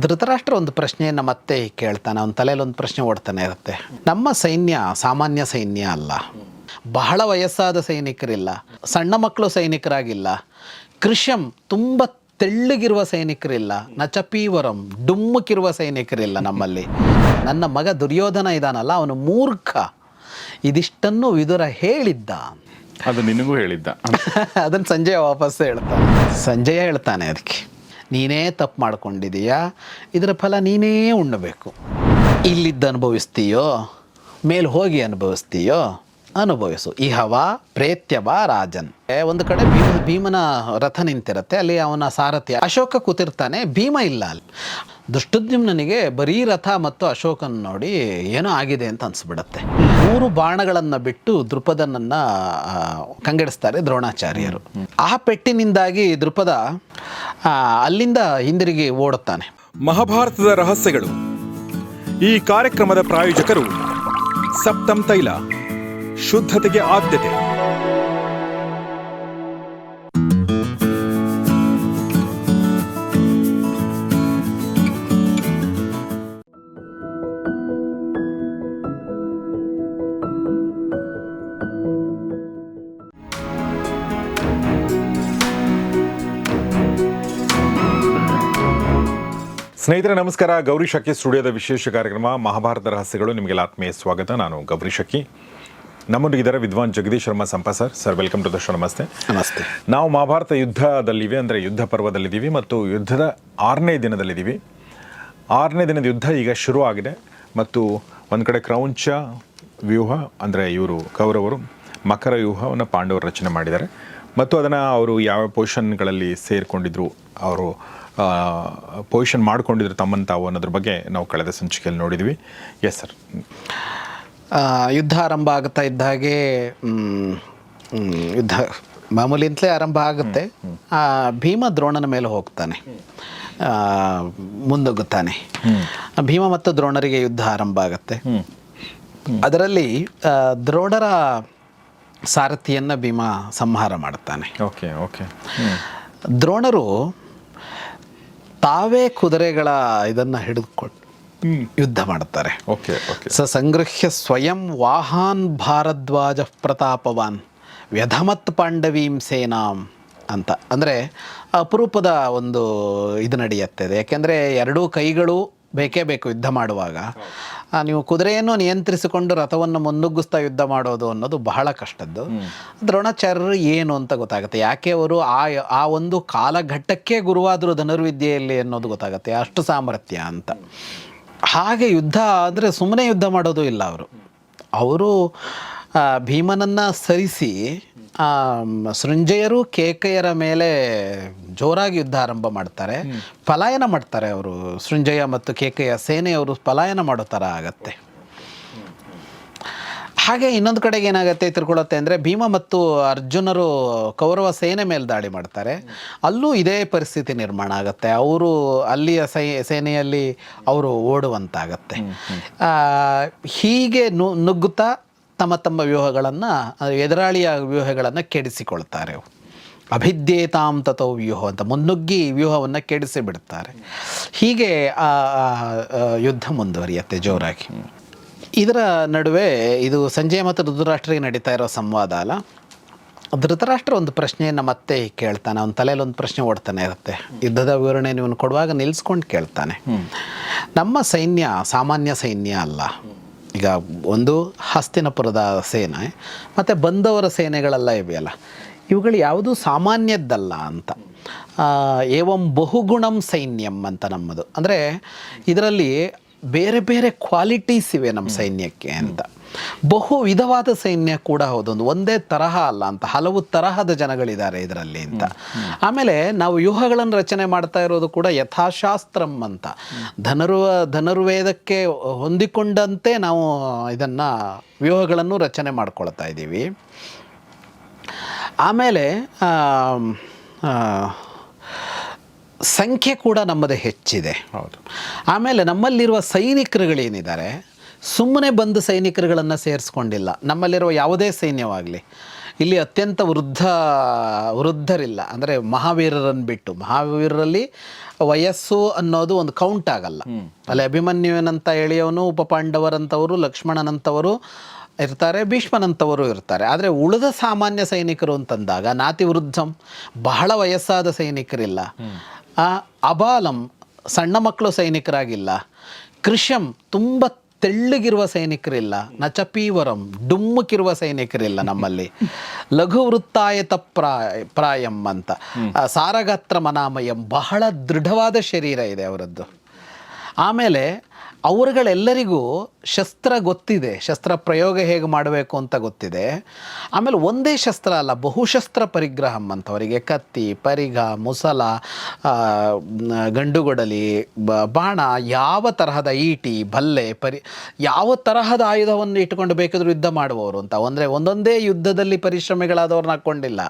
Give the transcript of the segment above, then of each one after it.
ಧೃತರಾಷ್ಟ್ರ ಒಂದು ಪ್ರಶ್ನೆಯನ್ನು ಮತ್ತೆ ಕೇಳ್ತಾನೆ ಅವನ ತಲೆಯಲ್ಲಿ ಒಂದು ಪ್ರಶ್ನೆ ಓಡ್ತಾನೆ ಇರುತ್ತೆ. ನಮ್ಮ ಸೈನ್ಯ ಸಾಮಾನ್ಯ ಸೈನ್ಯ ಅಲ್ಲ. ಬಹಳ ವಯಸ್ಸಾದ ಸೈನಿಕರಿಲ್ಲ ಸಣ್ಣ ಮಕ್ಕಳು ಸೈನಿಕರಾಗಿಲ್ಲ ಕೃಷಂ ತುಂಬ ತೆಳ್ಳಗಿರುವ ಸೈನಿಕರಿಲ್ಲ ನಚಪೀವರಂ ಡುಮ್ಮಕ್ಕಿರುವ ಸೈನಿಕರಿಲ್ಲ ನಮ್ಮಲ್ಲಿ. ನನ್ನ ಮಗ ದುರ್ಯೋಧನ ಇದಾನಲ್ಲ ಅವನು ಮೂರ್ಖ. ಇದಿಷ್ಟನ್ನು ವಿದುರ ಹೇಳಿದ್ದ ಅದು ನಿನಗೂ ಹೇಳಿದ್ದ. ಅದನ್ನು ಸಂಜಯ ವಾಪಸ್ ಹೇಳ್ತಾನೆ. ಸಂಜಯ ಹೇಳ್ತಾನೆ ಅದಕ್ಕೆ. ನೀನೇ ತಪ್ಪು ಮಾಡ್ಕೊಂಡಿದೀಯಾ? ಇದರ ಫಲ ನೀನೇ ಉಣ್ಣಬೇಕು. ಇಲ್ಲಿದ್ದು ಅನುಭವಿಸ್ತೀಯೋ? ಮೇಲೆ ಹೋಗಿ ಅನುಭವಿಸ್ತೀಯೋ? ಅನುಭವಿಸು. ಇಹವ ಪ್ರೇತ್ಯವ ರಾಜನ್. ಒಂದು ಕಡೆ ಭೀಮ, ಭೀಮನ ರಥ ನಿಂತಿರತ್ತೆ, ಅಲ್ಲಿ ಅವನ ಸಾರಥಿ ಅಶೋಕ ಕೂತಿರ್ತಾನೆ, ಭೀಮ ಇಲ್ಲ ಅಲ್ಲಿ. ದುಷ್ಟದ್ಯುಮ್ನಿಗೆ ಬರೀ ರಥ ಮತ್ತು ಅಶೋಕನ ನೋಡಿ ಏನೋ ಆಗಿದೆ ಅಂತ ಅನ್ಸ್ಬಿಡತ್ತೆ. ಮೂರು ಬಾಣಗಳನ್ನು ಬಿಟ್ಟು ದೃಪದನನ್ನು ಕಂಗೆಡಿಸ್ತಾರೆ ದ್ರೋಣಾಚಾರ್ಯರು. ಆ ಪೆಟ್ಟಿನಿಂದಾಗಿ ದೃಪದ ಅಲ್ಲಿಂದ ಹಿಂದಿರುಗಿ ಓಡುತ್ತಾನೆ. ಮಹಾಭಾರತದ ರಹಸ್ಯಗಳು. ಈ ಕಾರ್ಯಕ್ರಮದ ಪ್ರಾಯೋಜಕರು ಸಪ್ತಂ ತೈಲ, ಶುದ್ಧತೆಗೆ ಆದ್ಯತೆ. ಸ್ನೇಹಿತರೆ ನಮಸ್ಕಾರ. ಗೌರಿ ಶಕ್ಕಿ ಸ್ಟುಡಿಯೋದ ವಿಶೇಷ ಕಾರ್ಯಕ್ರಮ ಮಹಾಭಾರತ ರಹಸ್ಯಗಳು. ನಿಮಗೆಲ್ಲ ಆತ್ಮೀಯ ಸ್ವಾಗತ. ನಾನು ಗೌರಿ ಶಕ್ಕಿ ನಮ್ಮೊಂದಿಗಿದ್ದಾರೆ ವಿದ್ವಾನ್ Jagadish Sharma ಸಂಪ sir. Sir welcome to the show. ನಮಸ್ತೆ. ನಮಸ್ತೆ. ನಾವು ಮಹಾಭಾರತ ಯುದ್ಧದಲ್ಲಿವೆ ಅಂದರೆ ಯುದ್ಧ ಪರ್ವದಲ್ಲಿದ್ದೀವಿ ಮತ್ತು ಯುದ್ಧದ ಆರನೇ ದಿನದಲ್ಲಿದ್ದೀವಿ. ಆರನೇ ದಿನದ ಯುದ್ಧ ಈಗ ಶುರು ಆಗಿದೆ. ಮತ್ತು ಒಂದು ಕಡೆ ಕ್ರೌಂಚ ವ್ಯೂಹ ಅಂದರೆ ಇವರು ಕೌರವರು ಮಕರ ವ್ಯೂಹವನ್ನು ಪಾಂಡವರು ರಚನೆ ಮಾಡಿದ್ದಾರೆ. ಮತ್ತು ಅದನ್ನು ಅವರು ಯಾವ ಪೊಸಿಷನ್ಗಳಲ್ಲಿ ಸೇರಿಕೊಂಡಿದ್ರು ಅವರು ಪೊಸಿಷನ್ ಮಾಡ್ಕೊಂಡಿದ್ರು ತಮ್ಮನ್ನು ತಾವು ಅನ್ನೋದ್ರ ಬಗ್ಗೆ ನಾವು ಕಳೆದ ಸಂಚಿಕೆಯಲ್ಲಿ ನೋಡಿದ್ವಿ. ಎಸ್ ಸರ್ ಯುದ್ಧ ಆರಂಭ ಆಗುತ್ತಾ ಇದ್ದ ಹಾಗೆ ಮ್, ಮ್, ಯುದ್ಧ ಮಾಮೂಲಿಂತಲೇ ಆರಂಭ ಆಗುತ್ತೆ. ಭೀಮ ದ್ರೋಣನ ಮೇಲೆ ಹೋಗ್ತಾನೆ. ಮುಂದೋಗುತ್ತಾನೆ ಭೀಮ ಮತ್ತು ದ್ರೋಣರಿಗೆ ಯುದ್ಧ ಆರಂಭ ಆಗುತ್ತೆ. ಅದರಲ್ಲಿ ದ್ರೋಣರ ಸಾರಥಿಯನ್ನು ಭೀಮ ಸಂಹಾರ ಮಾಡುತ್ತಾನೆ ಓಕೆ ಓಕೆ ದ್ರೋಣರು ತಾವೇ ಕುದುರೆಗಳ ಇದನ್ನು ಹಿಡಿದುಕೊಂಡು ಯುದ್ಧ ಮಾಡುತ್ತಾರೆ. ಓಕೆ ಸ ಸಂಗೃಹ್ಯ ಸ್ವಯಂ ವಾಹಾನ್ ಭಾರದ್ವಾಜ ಪ್ರತಾಪವಾನ್ ವ್ಯಧಮತ್ ಪಾಂಡವೀಂ ಸೇನಾಂ ಅಂತ. ಅಂದರೆ ಅಪರೂಪದ ಒಂದು ಇದು ನಡೆಯುತ್ತದೆ. ಯಾಕೆಂದರೆ ಎರಡೂ ಕೈಗಳು ಬೇಕೇ ಬೇಕು ಯುದ್ಧ ಮಾಡುವಾಗ. ನೀವು ಕುದುರೆಯನ್ನು ನಿಯಂತ್ರಿಸಿಕೊಂಡು ರಥವನ್ನು ಮುನ್ನುಗ್ಗಿಸ್ತಾ ಯುದ್ಧ ಮಾಡೋದು ಅನ್ನೋದು ಬಹಳ ಕಷ್ಟದ್ದು. ದ್ರೋಣಾಚಾರ್ಯರು ಏನು ಅಂತ ಗೊತ್ತಾಗುತ್ತೆ? ಯಾಕೆ ಅವರು ಆ ಆ ಒಂದು ಕಾಲಘಟ್ಟಕ್ಕೆ ಗುರುವಾದರು ಧನುರ್ವಿದ್ಯೆಯಲ್ಲಿ ಅನ್ನೋದು ಗೊತ್ತಾಗುತ್ತೆ. ಅಷ್ಟು ಸಾಮರ್ಥ್ಯ ಅಂತ. ಹಾಗೆ ಯುದ್ಧ ಅಂದರೆ ಸುಮ್ಮನೆ ಯುದ್ಧ ಮಾಡೋದು ಇಲ್ಲ ಅವರು. ಅವರು ಭೀಮನನ್ನು ಸರಿಸಿ ಸೃಂಜಯರು ಕೇಕೆಯರ ಮೇಲೆ ಜೋರಾಗಿ ಯುದ್ಧ ಆರಂಭ ಮಾಡ್ತಾರೆ. ಪಲಾಯನ ಮಾಡ್ತಾರೆ ಅವರು ಸೃಂಜಯ ಮತ್ತು ಕೇಕೆಯ ಸೇನೆಯವರು ಪಲಾಯನ ಮಾಡೋ ಥರ ಆಗತ್ತೆ. ಹಾಗೆ ಇನ್ನೊಂದು ಕಡೆಗೆ ಏನಾಗುತ್ತೆ ತಿಳ್ಕೊಳ್ಳುತ್ತೆ ಅಂದರೆ ಭೀಮ ಮತ್ತು ಅರ್ಜುನರು ಕೌರವ ಸೇನೆ ಮೇಲೆ ದಾಳಿ ಮಾಡ್ತಾರೆ. ಅಲ್ಲೂ ಇದೇ ಪರಿಸ್ಥಿತಿ ನಿರ್ಮಾಣ ಆಗುತ್ತೆ. ಅವರು ಅಲ್ಲಿಯ ಸೈ ಸೇನೆಯಲ್ಲಿ ಅವರು ಓಡುವಂತಾಗತ್ತೆ. ಹೀಗೆ ನು ನುಗ್ಗುತ್ತಾ ತಮ್ಮ ತಮ್ಮ ವ್ಯೂಹಗಳನ್ನು ಎದುರಾಳಿಯ ವ್ಯೂಹಗಳನ್ನು ಕೆಡಿಸಿಕೊಳ್ತಾರೆ. ಅಭಿದ್ಯೇತಾಂ ತಥೋ ವ್ಯೂಹ ಅಂತ ಮುನ್ನುಗ್ಗಿ ವ್ಯೂಹವನ್ನು ಕೆಡಿಸಿ ಬಿಡ್ತಾರೆ. ಹೀಗೆ ಆ ಯುದ್ಧ ಮುಂದುವರಿಯುತ್ತೆ ಜೋರಾಗಿ. ಇದರ ನಡುವೆ ಇದು ಸಂಜಯ ಮತ್ತು ಧೃತರಾಷ್ಟ್ರಿಗೆ ನಡೀತಾ ಇರೋ ಸಂವಾದ ಅಲ್ಲ? ಧೃತರಾಷ್ಟ್ರ ಒಂದು ಪ್ರಶ್ನೆಯನ್ನು ಮತ್ತೆ ಕೇಳ್ತಾನೆ ಅವನ ತಲೆಯಲ್ಲಿ ಒಂದು ಪ್ರಶ್ನೆ ಓಡ್ತಾನೆ ಇರುತ್ತೆ. ಯುದ್ಧದ ವಿವರಣೆ ನೀವು ಕೊಡುವಾಗ ನಿಲ್ಲಿಸ್ಕೊಂಡು ಕೇಳ್ತಾನೆ. ನಮ್ಮ ಸೈನ್ಯ ಸಾಮಾನ್ಯ ಸೈನ್ಯ ಅಲ್ಲ. ಈಗ ಒಂದು ಹಸ್ತಿನಪುರದ ಸೇನೆ ಮತ್ತು ಬಂದವರ ಸೇನೆಗಳೆಲ್ಲ ಇವೆಯಲ್ಲ. ಇವುಗಳು ಯಾವುದೂ ಸಾಮಾನ್ಯದ್ದಲ್ಲ ಅಂತ. ಏವಂ ಬಹುಗುಣಂ ಸೈನ್ಯಂ ಅಂತ ನಮ್ಮದು. ಅಂದರೆ ಇದರಲ್ಲಿ ಬೇರೆ ಬೇರೆ ಕ್ವಾಲಿಟೀಸ್ ಇವೆ ನಮ್ಮ ಸೈನ್ಯಕ್ಕೆ ಅಂತ. ಬಹು ವಿಧವಾದ ಸೈನ್ಯ ಕೂಡ ಹೌದೊಂದು. ಒಂದೇ ತರಹ ಅಲ್ಲ ಅಂತ. ಹಲವು ತರಹದ ಜನಗಳಿದ್ದಾರೆ ಇದರಲ್ಲಿ ಅಂತ. ಆಮೇಲೆ ನಾವು ವ್ಯೂಹಗಳನ್ನು ರಚನೆ ಮಾಡ್ತಾ ಇರೋದು ಕೂಡ ಯಥಾಶಾಸ್ತ್ರಂ ಅಂತ. ಧನುರ್ವ ಧನುರ್ವೇದಕ್ಕೆ ಹೊಂದಿಕೊಂಡಂತೆ ನಾವು ಇದನ್ನು ವ್ಯೂಹಗಳನ್ನು ರಚನೆ ಮಾಡ್ಕೊಳ್ತಾ ಇದ್ದೀವಿ. ಆಮೇಲೆ ಆಮ್, ಸಂಖ್ಯೆ ಕೂಡ ನಮ್ಮದೇ ಹೆಚ್ಚಿದೆ. ಹೌದು. ಆಮೇಲೆ ನಮ್ಮಲ್ಲಿರುವ ಸೈನಿಕರುಗಳೇನಿದ್ದಾರೆ? ಸುಮ್ಮನೆ ಬಂದು ಸೈನಿಕರುಗಳನ್ನು ಸೇರಿಸ್ಕೊಂಡಿಲ್ಲ. ನಮ್ಮಲ್ಲಿರುವ ಯಾವುದೇ ಸೈನ್ಯವಾಗಲಿ ಇಲ್ಲಿ ಅತ್ಯಂತ ವೃದ್ಧ ವೃದ್ಧರಿಲ್ಲ. ಅಂದರೆ ಮಹಾವೀರರನ್ನು ಬಿಟ್ಟು ಮಹಾವೀರರಲ್ಲಿ ವಯಸ್ಸು ಅನ್ನೋದು ಒಂದು ಕೌಂಟ್ ಆಗಲ್ಲ. ಅಲ್ಲಿ ಅಭಿಮನ್ಯುವಿನಂತ ಎಳೆಯವನು ಉಪಪಾಂಡವರಂಥವರು ಲಕ್ಷ್ಮಣನಂಥವರು ಇರ್ತಾರೆ ಭೀಷ್ಮನಂಥವರು ಇರ್ತಾರೆ. ಆದರೆ ಉಳಿದ ಸಾಮಾನ್ಯ ಸೈನಿಕರು ಅಂತಂದಾಗ ನಾತಿ ವೃದ್ಧಂ ಬಹಳ ವಯಸ್ಸಾದ ಸೈನಿಕರಿಲ್ಲ. ಆ, ಅಬಾಲಂ ಸಣ್ಣ ಮಕ್ಕಳು ಸೈನಿಕರಾಗಿಲ್ಲ. ಕೃಷಂ ತುಂಬ ತೆಳ್ಳಗಿರುವ ಸೈನಿಕರಿಲ್ಲ ನಚಪೀವರಂ ಡುಮ್ಮಕ್ಕಿರುವ ಸೈನಿಕರಿಲ್ಲ ನಮ್ಮಲ್ಲಿ. ಲಘು ವೃತ್ತಾಯತ ಪ್ರಾಯ ಪ್ರಾಯಂ ಅಂತ ಸಾರಗಾತ್ರ ಮನಾಮಯಂ ಬಹಳ ದೃಢವಾದ ಶರೀರ ಇದೆ ಅವರದ್ದು. ಆಮೇಲೆ ಅವರುಗಳೆಲ್ಲರಿಗೂ ಶಸ್ತ್ರ ಗೊತ್ತಿದೆ. ಶಸ್ತ್ರ ಪ್ರಯೋಗ ಹೇಗೆ ಮಾಡಬೇಕು ಅಂತ ಗೊತ್ತಿದೆ. ಆಮೇಲೆ ಒಂದೇ ಶಸ್ತ್ರ ಅಲ್ಲ, ಬಹುಶಸ್ತ್ರ ಪರಿಗ್ರಹಂ ಅಂತ ಅವರಿಗೆ ಕತ್ತಿ ಪರಿಗ ಮುಸಲ ಗಂಡುಗೊಡಲಿ ಬಾಣ, ಯಾವ ತರಹದ ಈಟಿ, ಬಲ್ಲೆ, ಪರಿ, ಯಾವ ತರಹದ ಆಯುಧವನ್ನು ಇಟ್ಟುಕೊಂಡು ಬೇಕಾದರೂ ಯುದ್ಧ ಮಾಡುವವರು ಅಂತ. ಅಂದರೆ ಒಂದೊಂದೇ ಯುದ್ಧದಲ್ಲಿ ಪರಿಶ್ರಮಿಗಳಾದವ್ರನ್ನ ಹಾಕ್ಕೊಂಡಿಲ್ಲ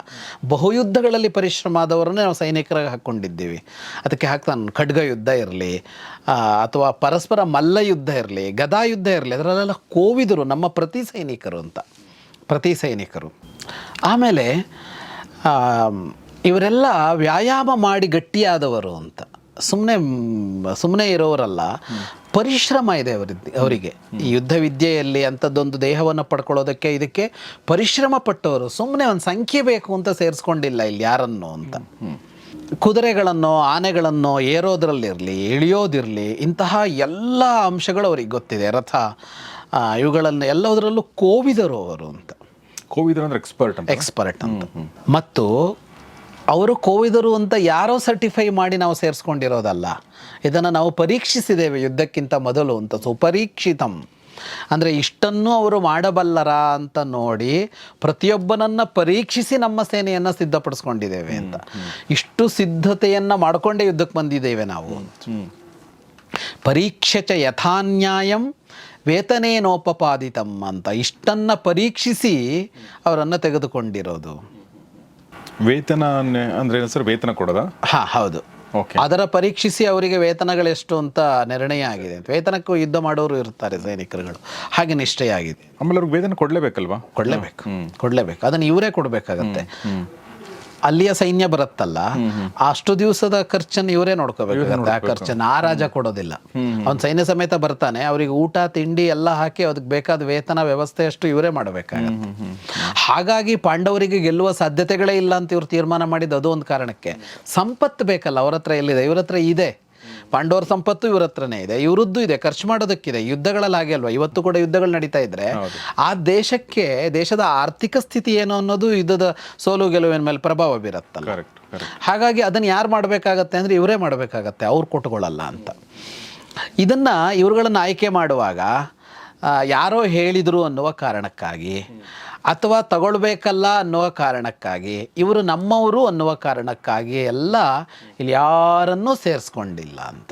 ಬಹುಯುದ್ಧಗಳಲ್ಲಿ ಪರಿಶ್ರಮ ಆದವರನ್ನೇ ನಾವು ಸೈನಿಕರಾಗಿ ಹಾಕ್ಕೊಂಡಿದ್ದೀವಿ ಅದಕ್ಕೆ ಹಾಕ್ತಾನೆ, ಖಡ್ಗ ಯುದ್ಧ ಇರಲಿ ಅಥವಾ ಪರಸ್ಪರ ಮಲ್ಲ ಯುದ್ಧ ಇರಲಿ ಗದಾ ಯುದ್ಧ ಇರಲಿ, ಅದರಲ್ಲೆಲ್ಲ ಕೋವಿದರು, ನಮ್ಮ ಪ್ರತಿ ಸೈನಿಕರು ಅಂತ. ಪ್ರತಿ ಸೈನಿಕರು. ಆಮೇಲೆ ಇವರೆಲ್ಲ ವ್ಯಾಯಾಮ ಮಾಡಿ ಗಟ್ಟಿಯಾದವರು ಅಂತ. ಸುಮ್ಮನೆ ಸುಮ್ಮನೆ ಇರೋರಲ್ಲ. ಪರಿಶ್ರಮ ಇದೆ ಅವರಿದ್ದ, ಅವರಿಗೆ. ಈ ಯುದ್ಧ ವಿದ್ಯೆಯಲ್ಲಿ ಅಂಥದ್ದೊಂದು ದೇಹವನ್ನು ಪಡ್ಕೊಳ್ಳೋದಕ್ಕೆ, ಇದಕ್ಕೆ ಪರಿಶ್ರಮ ಪಟ್ಟವರು. ಸುಮ್ಮನೆ ಒಂದು ಸಂಖ್ಯೆ ಬೇಕು ಅಂತ ಸೇರಿಸ್ಕೊಂಡಿಲ್ಲ ಇಲ್ಲಿ ಯಾರನ್ನು ಅಂತ. ಕುದುರೆಗಳನ್ನು ಆನೆಗಳನ್ನು ಏರೋದ್ರಲ್ಲಿರಲಿ ಇಳಿಯೋದಿರಲಿ ಇಂತಹ ಎಲ್ಲ ಅಂಶಗಳು ಅವ್ರಿಗೆ ಗೊತ್ತಿದೆ. ರಥ ಇವುಗಳನ್ನು ಎಲ್ಲದರಲ್ಲೂ ಕೋವಿದರು ಅವರು ಅಂತ. ಕೋವಿದರು ಅಂದರೆ ಎಕ್ಸ್ಪರ್ಟ್ ಅಂತ. ಎಕ್ಸ್ಪರ್ಟ್ ಅಂತ. ಮತ್ತು ಅವರು ಕೋವಿದರು ಅಂತ ಯಾರೋ ಸರ್ಟಿಫೈ ಮಾಡಿ ನಾವು ಸೇರಿಸ್ಕೊಂಡಿರೋದಲ್ಲ. ಇದನ್ನು ನಾವು ಪರೀಕ್ಷಿಸಿದ್ದೇವೆ ಯುದ್ಧಕ್ಕಿಂತ ಮೊದಲು ಅಂತ. ಸುಪರೀಕ್ಷಿತಂ. ಅಂದರೆ ಇಷ್ಟನ್ನು ಅವರು ಮಾಡಬಲ್ಲರ ಅಂತ ನೋಡಿ ಪ್ರತಿಯೊಬ್ಬನನ್ನು ಪರೀಕ್ಷಿಸಿ ನಮ್ಮ ಸೇನೆಯನ್ನು ಸಿದ್ಧಪಡಿಸ್ಕೊಂಡಿದ್ದೇವೆ ಅಂತ. ಇಷ್ಟು ಸಿದ್ಧತೆಯನ್ನು ಮಾಡಿಕೊಂಡೇ ಯುದ್ಧಕ್ಕೆ ಬಂದಿದ್ದೇವೆ ನಾವು. ಪರೀಕ್ಷೆ ಚ ಯಥಾನ್ಯಾಯಂ ವೇತನೇನೋಪಪಾದಿತಂ ಅಂತ. ಇಷ್ಟನ್ನು ಪರೀಕ್ಷಿಸಿ ಅವರನ್ನು ತೆಗೆದುಕೊಂಡಿರೋದು. ವೇತನ ಅಂದ್ರೆ ಸರ್ ವೇತನ ಕೊಡೋದಾ? ಹಾಂ ಹೌದು. ಅದರ ಪರೀಕ್ಷಿಸಿ ಅವರಿಗೆ ವೇತನಗಳೆಷ್ಟು ಅಂತ ನಿರ್ಣಯ ಆಗಿದೆ ವೇತನಕ್ಕೂ ಯುದ್ಧ ಮಾಡೋರು ಇರ್ತಾರೆ ಸೈನಿಕರುಗಳು. ಹಾಗೆ ನಿಶ್ಚಯ ಆಗಿದೆ ಆಮೇಲೆ ಅವ್ರಿಗೆ ವೇತನ ಕೊಡಲೇಬೇಕಲ್ವಾ? ಕೊಡಲೇಬೇಕು. ಕೊಡಲೇಬೇಕು. ಅದನ್ನು ಇವರೇ ಕೊಡಬೇಕಾಗತ್ತೆ. ಅಲ್ಲಿಯ ಸೈನ್ಯ ಬರುತ್ತಲ್ಲ ಅಷ್ಟು ದಿವಸದ ಖರ್ಚನ್ನು ಇವರೇ ನೋಡ್ಕೋಬೇಕಾಗತ್ತೆ ಆ ಖರ್ಚನ್ನು ಆ ರಾಜ ಕೊಡೋದಿಲ್ಲ. ಅವ್ನ ಸೈನ್ಯ ಸಮೇತ ಬರ್ತಾನೆ ಅವ್ರಿಗೆ ಊಟ ತಿಂಡಿ ಎಲ್ಲ ಹಾಕಿ ಅದಕ್ಕೆ ಬೇಕಾದ ವೇತನ ವ್ಯವಸ್ಥೆ ಅಷ್ಟು ಇವರೇ ಮಾಡಬೇಕಾಗತ್ತೆ. ಹಾಗಾಗಿ ಪಾಂಡವರಿಗೆ ಗೆಲ್ಲುವ ಸಾಧ್ಯತೆಗಳೇ ಇಲ್ಲ ಅಂತ ಇವ್ರು ತೀರ್ಮಾನ ಮಾಡಿದ್ದು ಅದು ಒಂದು ಕಾರಣಕ್ಕೆ. ಸಂಪತ್ತು ಬೇಕಲ್ಲ ಅವ್ರ ಹತ್ರ ಎಲ್ಲಿದೆ ಇವ್ರ ಹತ್ರ ಇದೆ. ಪಾಂಡವರ ಸಂಪತ್ತು ಇವ್ರ ಹತ್ರನೇ ಇದೆ ಇವರದ್ದು ಇದೆ ಖರ್ಚು ಮಾಡೋದಕ್ಕಿದೆ ಯುದ್ಧಗಳಲ್ಲಾಗೆ ಅಲ್ವಾ? ಇವತ್ತು ಕೂಡ ಯುದ್ಧಗಳು ನಡೀತಾ ಇದ್ರೆ ಆ ದೇಶಕ್ಕೆ ದೇಶದ ಆರ್ಥಿಕ ಸ್ಥಿತಿ ಏನು ಅನ್ನೋದು ಯುದ್ಧದ ಸೋಲು ಗೆಲುವಿನ ಮೇಲೆ ಪ್ರಭಾವ ಬೀರತ್ತಲ್ಲ. ಹಾಗಾಗಿ ಅದನ್ನು ಯಾರು ಮಾಡಬೇಕಾಗತ್ತೆ ಅಂದರೆ ಇವರೇ ಮಾಡಬೇಕಾಗತ್ತೆ ಅವ್ರು ಕೊಟ್ಕೊಳ್ಳಲ್ಲ ಅಂತ. ಇದನ್ನು ಇವ್ರುಗಳನ್ನು ಆಯ್ಕೆ ಮಾಡುವಾಗ ಯಾರೋ ಹೇಳಿದರು ಅನ್ನುವ ಕಾರಣಕ್ಕಾಗಿ ಅಥವಾ ತಗೊಳ್ಬೇಕಲ್ಲ ಅನ್ನುವ ಕಾರಣಕ್ಕಾಗಿ, ಇವರು ನಮ್ಮವರು ಅನ್ನುವ ಕಾರಣಕ್ಕಾಗಿ ಎಲ್ಲ ಇಲ್ಲಿ ಯಾರನ್ನೂ ಸೇರಿಸ್ಕೊಂಡಿಲ್ಲ ಅಂತ.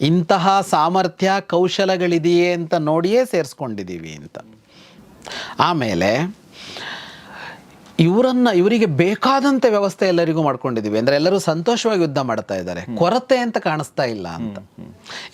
ಇಂತಹ ಸಾಮರ್ಥ್ಯ, ಕೌಶಲಗಳಿದೆಯೇ ಅಂತ ನೋಡಿಯೇ ಸೇರಿಸ್ಕೊಂಡಿದ್ದೀವಿ ಅಂತ. ಆಮೇಲೆ ಇವರನ್ನ ಇವರಿಗೆ ಬೇಕಾದಂತೆ ವ್ಯವಸ್ಥೆ ಎಲ್ಲರಿಗೂ ಮಾಡ್ಕೊಂಡಿದ್ದೀವಿ. ಅಂದ್ರೆ ಎಲ್ಲರೂ ಸಂತೋಷವಾಗಿ ಯುದ್ಧ ಮಾಡ್ತಾ ಇದ್ದಾರೆ. ಕೊರತೆ ಅಂತ ಕಾಣಿಸ್ತಾ ಇಲ್ಲ ಅಂತ.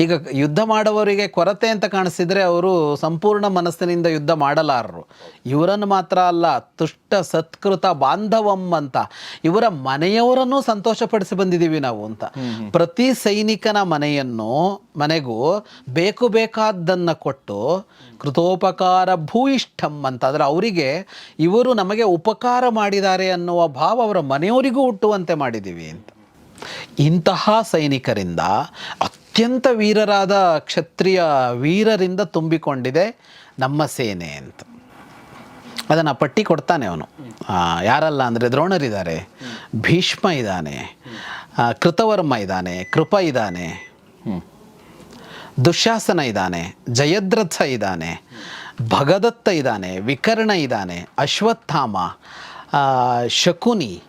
ಈಗ ಯುದ್ಧ ಮಾಡುವವರಿಗೆ ಕೊರತೆ ಅಂತ ಕಾಣಿಸಿದ್ರೆ ಅವರು ಸಂಪೂರ್ಣ ಮನಸ್ಸಿನಿಂದ ಯುದ್ಧ ಮಾಡಲಾರರು. ಇವರನ್ನು ಮಾತ್ರ ಅಲ್ಲ ತುಷ್ಟ ಸತ್ಕೃತ ಬಾಂಧವಂ ಅಂತ. ಇವರ ಮನೆಯವರನ್ನು ಸಂತೋಷಪಡಿಸಿ ಬಂದಿದ್ದೀವಿ ನಾವು ಅಂತ. ಪ್ರತಿ ಸೈನಿಕನ ಮನೆಯನ್ನು ಮನೆಗೂ ಬೇಕು ಬೇಕಾದ್ದನ್ನು ಕೊಟ್ಟು ಕೃತೋಪಕಾರ ಭೂಯಿಷ್ಠಂ ಅಂತ. ಅಂದರೆ ಅವರಿಗೆ ಇವರು ನಮಗೆ ಉಪಕಾರ ಮಾಡಿದ್ದಾರೆ ಅನ್ನುವ ಭಾವ ಅವರ ಮನೆಯವರಿಗೂ ಹುಟ್ಟುವಂತೆ ಮಾಡಿದ್ದೀವಿ ಅಂತ. ಇಂತಹ ಸೈನಿಕರಿಂದ ಅತ್ಯಂತ ವೀರರಾದ ಕ್ಷತ್ರಿಯ ವೀರರಿಂದ ತುಂಬಿಕೊಂಡಿದೆ ನಮ್ಮ ಸೇನೆ ಅಂತ. ಅದನ್ನು ಪಟ್ಟಿ ಕೊಡ್ತಾನೆ ಅವನು. ಯಾರಲ್ಲ ಅಂದರೆ ದ್ರೋಣರಿದ್ದಾರೆ. ಭೀಷ್ಮ ಇದ್ದಾನೆ. ಕೃತವರ್ಮ ಇದ್ದಾನೆ, ಕೃಪ ಇದ್ದಾನೆ. ದುಶ್ಯಾಸನ ಇದ್ದಾನೆ, ಜಯದ್ರಥ ಇದ್ದಾನೆ, ಭಗದತ್ತ ಇದ್ದಾನೆ, ವಿಕರ್ಣ ಇದ್ದಾನೆ, ಅಶ್ವತ್ಥಾಮ ಶಕುನಿ,